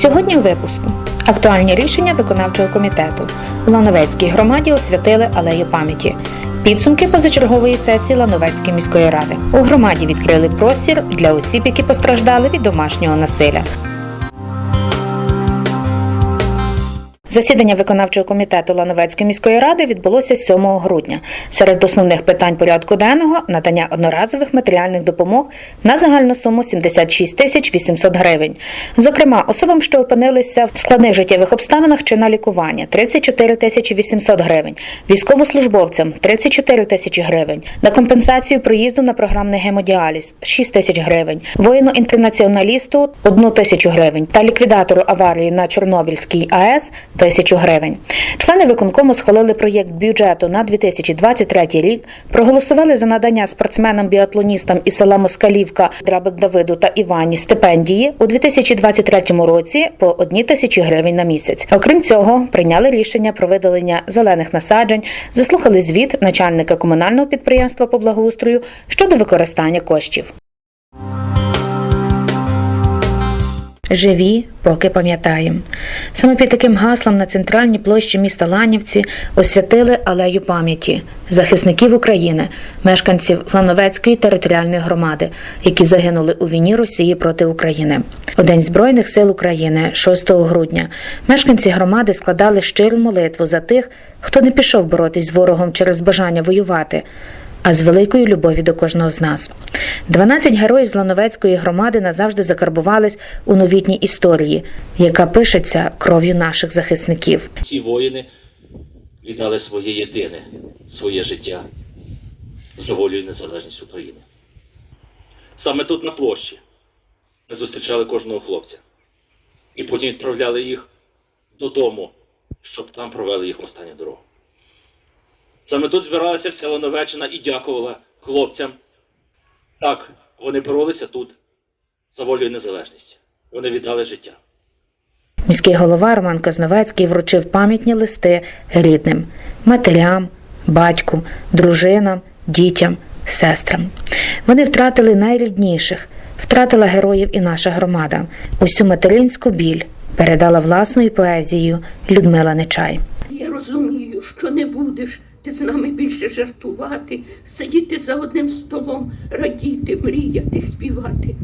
Сьогодні у випуску актуальні рішення виконавчого комітету. У Лановецькій громаді освятили алею пам'яті. Підсумки позачергової сесії Лановецької міської ради. У громаді відкрили простір для осіб, які постраждали від домашнього насилля. Засідання виконавчого комітету Лановецької міської ради відбулося 7 грудня. Серед основних питань порядку денного надання одноразових матеріальних допомог на загальну суму 76 тисяч 800 гривень. Зокрема, особам, що опинилися в складних життєвих обставинах чи на лікування 34 тисячі 800 гривень, військовослужбовцям 34 тисячі гривень, на компенсацію проїзду на програмний гемодіаліз 6 тисяч гривень, воїну-інтернаціоналісту 1 тисячу гривень та ліквідатору аварії на Чорнобильській АЕС тисячу гривень. Члени виконкому схвалили проєкт бюджету на 2023 рік, проголосували за надання спортсменам-біатлоністам із села Москалівка Драбик Давиду та Івані стипендії у 2023 році по 1 тисячі гривень на місяць. Окрім цього, прийняли рішення про видалення зелених насаджень, заслухали звіт начальника комунального підприємства по благоустрою щодо використання коштів. Живі, поки пам'ятаємо. Саме під таким гаслом на центральній площі міста Ланівці освятили алею пам'яті захисників України, мешканців Лановецької територіальної громади, які загинули у війні Росії проти України. У День Збройних сил України, 6 грудня, мешканці громади складали щиру молитву за тих, хто не пішов боротись з ворогом через бажання воювати а з великою любові до кожного з нас. 12 героїв з Лановецької громади назавжди закарбувались у новітній історії, яка пишеться кров'ю наших захисників. Ці воїни віддали своє єдине, своє життя за волю і незалежність України. Саме тут, на площі, ми зустрічали кожного хлопця і потім відправляли їх додому, щоб там провели їх в останню дорогу. Саме тут збиралася вся Лановеччина і дякувала хлопцям. Так, вони боролися тут за волю і незалежність. Вони віддали життя. Міський голова Роман Казновецький вручив пам'ятні листи рідним, матерям, батьку, дружинам, дітям, сестрам. Вони втратили найрідніших, втратила героїв і наша громада. Усю материнську біль передала власною поезією Людмила Нечай. Я розумію, що не будеш ти з нами більше жартувати, сидіти за одним столом, радіти, мріяти, співати.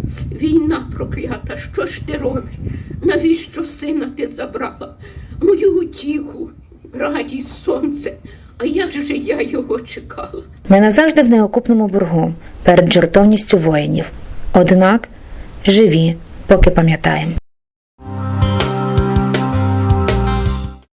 Війна проклята, що ж ти робиш? Навіщо сина ти забрала? Мою утіху, радість, сонце, а як же я його чекала? Ми назавжди в неокупному боргу перед жертовністю воїнів. Однак живі, поки пам'ятаємо.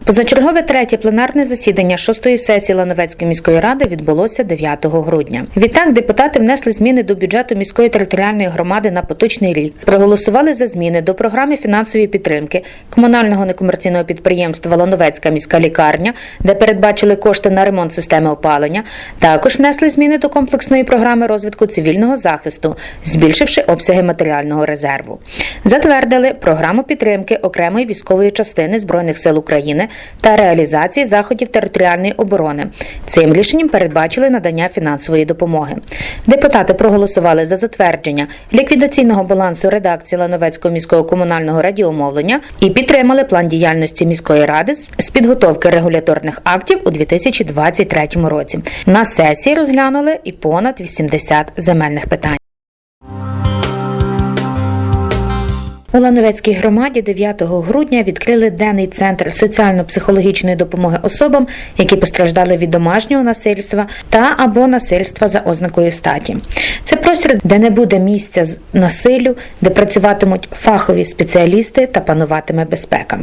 Позачергове третє пленарне засідання шостої сесії Лановецької міської ради відбулося 9 грудня. Відтак депутати внесли зміни до бюджету міської територіальної громади на поточний рік. Проголосували за зміни до програми фінансової підтримки комунального некомерційного підприємства Лановецька міська лікарня, де передбачили кошти на ремонт системи опалення. Також внесли зміни до комплексної програми розвитку цивільного захисту, збільшивши обсяги матеріального резерву. Затвердили програму підтримки окремої військової частини збройних сил України та реалізації заходів територіальної оборони. Цим рішенням передбачили надання фінансової допомоги. Депутати проголосували за затвердження ліквідаційного балансу редакції Лановецького міського комунального радіомовлення і підтримали план діяльності міської ради з підготовки регуляторних актів у 2023 році. На сесії розглянули і понад 80 земельних питань. У Лановецькій громаді 9 грудня відкрили денний центр соціально-психологічної допомоги особам, які постраждали від домашнього насильства та або насильства за ознакою статі. Це простір, де не буде місця з насиллю, де працюватимуть фахові спеціалісти та пануватиме безпека.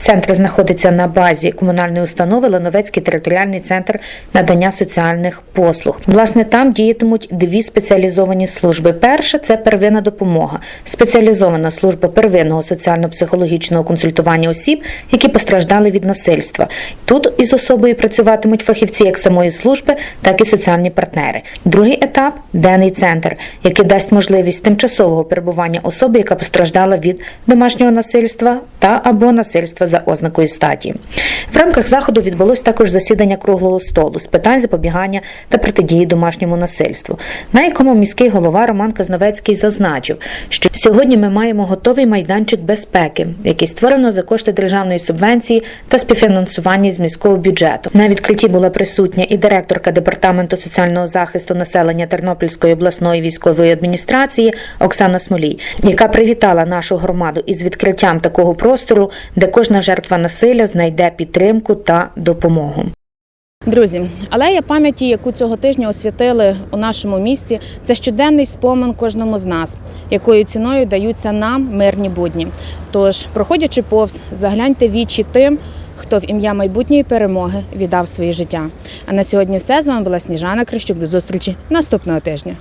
Центр знаходиться на базі комунальної установи Лановецький територіальний центр надання соціальних послуг. Власне, там діятимуть дві спеціалізовані служби. Перша це первинна допомога, спеціалізована служба первинного соціально-психологічного консультування осіб, які постраждали від насильства. Тут із особою працюватимуть фахівці як самої служби, так і соціальні партнери. Другий етап денний центр, який дасть можливість тимчасового перебування особи, яка постраждала від домашнього насильства та або насильства за ознакою статі. В рамках заходу відбулось також засідання круглого столу з питань запобігання та протидії домашньому насильству, на якому міський голова Роман Казновецький зазначив, що сьогодні ми маємо готовий новий майданчик безпеки, який створено за кошти державної субвенції та співфінансування з міського бюджету. На відкритті була присутня і директорка департаменту соціального захисту населення Тернопільської обласної військової адміністрації Оксана Смолій, яка привітала нашу громаду із відкриттям такого простору, де кожна жертва насилля знайде підтримку та допомогу. Друзі, алея пам'яті, яку цього тижня освятили у нашому місті, це щоденний спомин кожному з нас, якою ціною даються нам мирні будні. Тож, проходячи повз, загляньте вічі тим, хто в ім'я майбутньої перемоги віддав своє життя. А на сьогодні все з вами була Сніжана Крищук. До зустрічі наступного тижня.